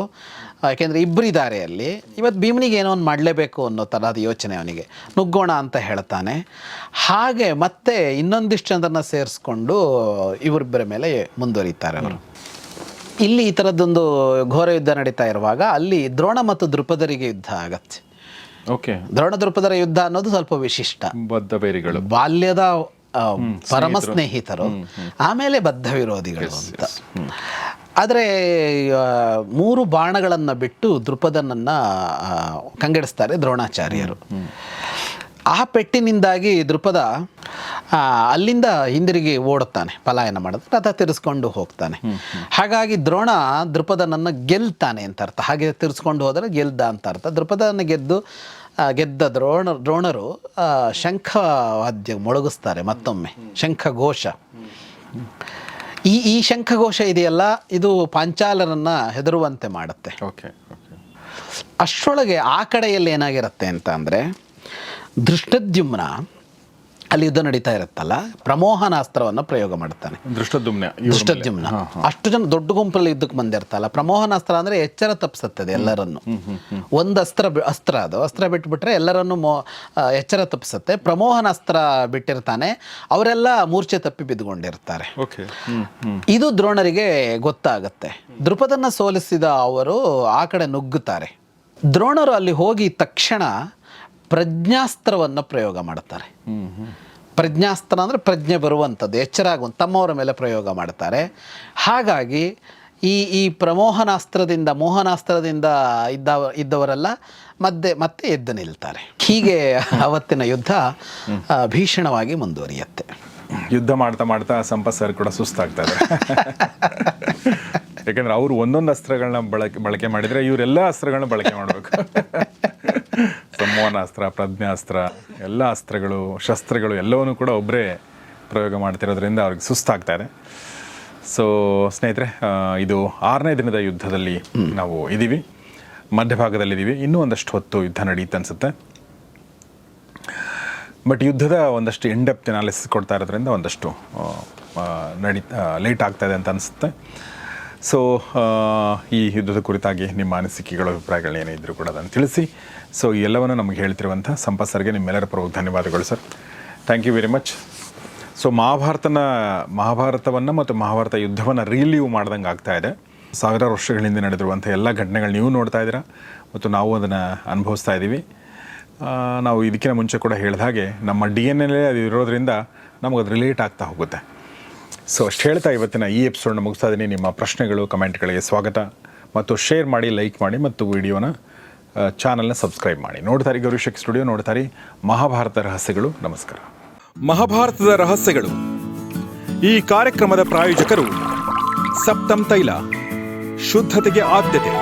ಯಾಕೆಂದರೆ ಇಬ್ಬರಿದ್ದಾರೆ ಅಲ್ಲಿ. ಇವತ್ತು ಭೀಮನಿಗೆ ಏನೋ ಒಂದು ಮಾಡಲೇಬೇಕು ಅನ್ನೋ ಥರದ ಯೋಚನೆ ಅವನಿಗೆ. ನುಗ್ಗೋಣ ಅಂತ ಹೇಳ್ತಾನೆ. ಹಾಗೆ ಮತ್ತೆ ಇನ್ನೊಂದಿಷ್ಟು ಜನರನ್ನ ಸೇರಿಸ್ಕೊಂಡು ಇವರಿಬ್ಬರ ಮೇಲೆ ಮುಂದುವರಿತಾರೆ ಅವರು. ಇಲ್ಲಿ ಈ ಥರದ್ದೊಂದು ಘೋರ ಯುದ್ಧ ನಡೀತಾ ಇರುವಾಗ ಅಲ್ಲಿ ದ್ರೋಣ ಮತ್ತು ದೃಪದರಿಗೆ ಯುದ್ಧ ಆಗತ್ತೆ. ಓಕೆ. ದ್ರೋಣ ದೃಪದರ ಯುದ್ಧ ಅನ್ನೋದು ಸ್ವಲ್ಪ ವಿಶಿಷ್ಟ. ಬದ್ಧ ಬೇರಿಗಳು. ಬಾಲ್ಯದ ಪರಮ ಸ್ನೇಹಿತರು. ಆಮೇಲೆ ಬದ್ಧ ವಿರೋಧಿಗಳು ಅಂತ. ಆದರೆ ಮೂರು ಬಾಣಗಳನ್ನು ಬಿಟ್ಟು ದೃಪದನನ್ನು ಕಂಗೆಡಿಸ್ತಾರೆ ದ್ರೋಣಾಚಾರ್ಯರು. ಆ ಪೆಟ್ಟಿನಿಂದಾಗಿ ದೃಪದ ಅಲ್ಲಿಂದ ಹಿಂದಿರುಗಿ ಓಡುತ್ತಾನೆ ಪಲಾಯನ ಮಾಡೋದು ರಥ ತಿರ್ಸ್ಕೊಂಡು ಹೋಗ್ತಾನೆ. ಹಾಗಾಗಿ ದ್ರೋಣ ದೃಪದನನ್ನು ಗೆಲ್ತಾನೆ ಅಂತ ಅರ್ಥ. ಹಾಗೆ ತಿರ್ಸ್ಕೊಂಡು ಹೋದರೆ ಗೆಲ್ದ ಅಂತ ಅರ್ಥ. ದೃಪದನ ಗೆದ್ದು ಗೆದ್ದ ದ್ರೋಣ ದ್ರೋಣರು ಶಂಖವಾದ್ಯ ಮೊಳಗಿಸ್ತಾರೆ ಮತ್ತೊಮ್ಮೆ. ಶಂಖಘೋಷ. ಈ ಈ ಶಂಖಘೋಷ ಇದೆಯಲ್ಲ ಇದು ಪಾಂಚಾಲರನ್ನು ಹೆದರುವಂತೆ ಮಾಡುತ್ತೆ. ಓಕೆ ಓಕೆ ಅಷ್ಟರೊಳಗೆ ಆ ಕಡೆಯಲ್ಲಿ ಏನಾಗಿರುತ್ತೆ ಅಂತ ಅಂದರೆ ದೃಷ್ಟದ್ಯುಮ್ನ ಅಲ್ಲಿ ಯುದ್ಧ ನಡೀತಾ ಇರುತ್ತಲ್ಲ ಪ್ರಮೋಹನಾಸ್ತ್ರವನ್ನು ಪ್ರಯೋಗ ಮಾಡ್ತಾನೆ. ದೃಷ್ಟದ್ಯುಮ್ನ ದೃಷ್ಟದ್ಯುಮ್ನ. ಅಷ್ಟು ಜನ ದೊಡ್ಡ ಗುಂಪಲ್ಲಿ ಯುದ್ಧಕ್ಕೆ ಬಂದಿರ್ತಲ್ಲ ಪ್ರಮೋಹನಾಸ್ತ್ರ ಅಂದ್ರೆ ಎಚ್ಚರ ತಪ್ಪಿಸುತ್ತದೆ ಎಲ್ಲರನ್ನು. ಒಂದು ಅಸ್ತ್ರ ಅಸ್ತ್ರ ಅದು ಅಸ್ತ್ರ ಬಿಟ್ಬಿಟ್ರೆ ಎಲ್ಲರನ್ನು ಮೋ ಎಚ್ಚರ ತಪ್ಪಿಸುತ್ತೆ. ಪ್ರಮೋಹನಾಸ್ತ್ರ ಬಿಟ್ಟಿರ್ತಾನೆ ಅವರೆಲ್ಲ ಮೂರ್ಛೆ ತಪ್ಪಿ ಬಿದ್ದುಕೊಂಡಿರ್ತಾರೆ. ಇದು ದ್ರೋಣರಿಗೆ ಗೊತ್ತಾಗುತ್ತೆ. ದೃಪದನ್ನ ಸೋಲಿಸಿದ ಅವರು ಆ ಕಡೆ ನುಗ್ಗುತ್ತಾರೆ. ದ್ರೋಣರು ಅಲ್ಲಿ ಹೋಗಿ ತಕ್ಷಣ ಪ್ರಜ್ಞಾಸ್ತ್ರವನ್ನು ಪ್ರಯೋಗ ಮಾಡ್ತಾರೆ ಪ್ರಜ್ಞಾಸ್ತ್ರ ಅಂದರೆ ಪ್ರಜ್ಞೆ ಬರುವಂಥದ್ದು ಎಚ್ಚರ ಆಗುವಂಥ ತಮ್ಮವರ ಮೇಲೆ ಪ್ರಯೋಗ ಮಾಡ್ತಾರೆ ಹಾಗಾಗಿ ಈ ಈ ಪ್ರಮೋಹನಾಸ್ತ್ರದಿಂದ ಮೋಹನಾಸ್ತ್ರದಿಂದ ಇದ್ದ ಇದ್ದವರೆಲ್ಲ ಮತ್ತೆ ಮತ್ತೆ ಎದ್ದು ನಿಲ್ತಾರೆ. ಹೀಗೆ ಅವತ್ತಿನ ಯುದ್ಧ ಭೀಷಣವಾಗಿ ಮುಂದುವರಿಯುತ್ತೆ. ಯುದ್ಧ ಮಾಡ್ತಾ ಮಾಡ್ತಾ ಸಂಪತ್ ಸರ್ ಕೂಡ ಸುಸ್ತಾಗ್ತಾ ಇದ್ದಾರೆ ಯಾಕಂದ್ರೆ ಅವರು ಒಂದೊಂದು ಅಸ್ತ್ರಗಳನ್ನ ಬಳಕೆ ಬಳಕೆ ಮಾಡಿದ್ರೆ ಇವರೆಲ್ಲ ಅಸ್ತ್ರಗಳನ್ನ ಬಳಕೆ ಮಾಡಬೇಕು. ಸಂವಹನಾಸ್ತ್ರ ಪ್ರಜ್ಞಾಸ್ತ್ರ ಎಲ್ಲ ಅಸ್ತ್ರಗಳು ಶಸ್ತ್ರಗಳು ಎಲ್ಲವನ್ನೂ ಕೂಡ ಒಬ್ಬರೇ ಪ್ರಯೋಗ ಮಾಡ್ತಿರೋದ್ರಿಂದ ಅವ್ರಿಗೆ ಸುಸ್ತಾಗ್ತಾ ಇದೆ. ಸೊ ಸ್ನೇಹಿತರೆ ಇದು ಆರನೇ ದಿನದ ಯುದ್ಧದಲ್ಲಿ ನಾವು ಇದ್ದೀವಿ ಮಧ್ಯಭಾಗದಲ್ಲಿದ್ದೀವಿ ಇನ್ನೂ ಒಂದಷ್ಟು ಹೊತ್ತು ಯುದ್ಧ ನಡೆಯುತ್ತೆ ಅನಿಸುತ್ತೆ. ಬಟ್ ಯುದ್ಧದ ಒಂದಷ್ಟು ಇಂಡೆಪ್ತ್ ಅನಾಲಿಸಿಸ್ ಕೊಡ್ತಾ ಇರೋದ್ರಿಂದ ಒಂದಷ್ಟು ಆ, ಲೇಟ್ ಆಗ್ತಾಯಿದೆ ಅಂತ ಅನಿಸುತ್ತೆ. ಸೊ ಈ ಯುದ್ಧದ ಕುರಿತಾಗಿ ನಿಮ್ಮ ಅನಿಸಿಕೆಗಳು, ಅಭಿಪ್ರಾಯಗಳು ಏನೇ ಕೂಡ ಅದನ್ನು ತಿಳಿಸಿ. ಸೊ ಎಲ್ಲವನ್ನು ನಮಗೆ ಹೇಳ್ತಿರುವಂಥ ಸಂಪತ್ ಸರ್ಗೆ ನಿಮ್ಮೆಲ್ಲರ ಪರವಾಗಿ ಧನ್ಯವಾದಗಳು sir thank you very much so ಮಹಾಭಾರತನ, ಮಹಾಭಾರತವನ್ನು ಮತ್ತು ಮಹಾಭಾರತ ಯುದ್ಧವನ್ನು ರೀಲೀವ್ ಮಾಡ್ದಂಗೆ ಆಗ್ತಾ ಇದೆ. ಸಾವಿರಾರು ವರ್ಷಗಳ ಹಿಂದೆ ನಡೆದಿರುವಂಥ ಎಲ್ಲ ಘಟನೆಗಳು ನೀವು ನೋಡ್ತಾ ಇದ್ದೀರಾ ಮತ್ತು ನಾವು ಅದನ್ನು ಅನುಭವಿಸ್ತಾ ಇದ್ದೀವಿ. ನಾವು ಇದಕ್ಕಿಂತ ಮುಂಚೆ ಕೂಡ ಹೇಳಿದ ಹಾಗೆ ನಮ್ಮ ಡಿ ಎನ್ ಎಲ್ ಅದು ಇರೋದ್ರಿಂದ ನಮಗೆ ಅದು ರಿಲೇಟ್ ಆಗ್ತಾ ಹೋಗುತ್ತೆ. ಸೊ ಅಷ್ಟು ಹೇಳ್ತಾ ಇವತ್ತಿನ ಈ ಎಪಿಸೋಡ್ನ ಮುಗಿಸ್ತಾ ಇದ್ದೀನಿ ನಿಮ್ಮ ಪ್ರಶ್ನೆಗಳು, ಕಮೆಂಟ್ಗಳಿಗೆ ಸ್ವಾಗತ. ಮತ್ತು ಶೇರ್ ಮಾಡಿ ಲೈಕ್ ಮಾಡಿ ಮತ್ತು ವಿಡಿಯೋನ ಚಾನಲ್ನ ಸಬ್ಸ್ಕ್ರೈಬ್ ಮಾಡಿ. ನೋಡ್ತಾರೆ ಗೌರಿಶಕ್ ಸ್ಟುಡಿಯೋ ನೋಡ್ತಾರೆ ಮಹಾಭಾರತ ರಹಸ್ಯಗಳು. ನಮಸ್ಕಾರ. ಮಹಾಭಾರತದ ರಹಸ್ಯಗಳು. ಈ ಕಾರ್ಯಕ್ರಮದ ಪ್ರಾಯೋಜಕರು ಸಪ್ತಂ ತೈಲ, ಶುದ್ಧತೆಗೆ ಆದ್ಯತೆ.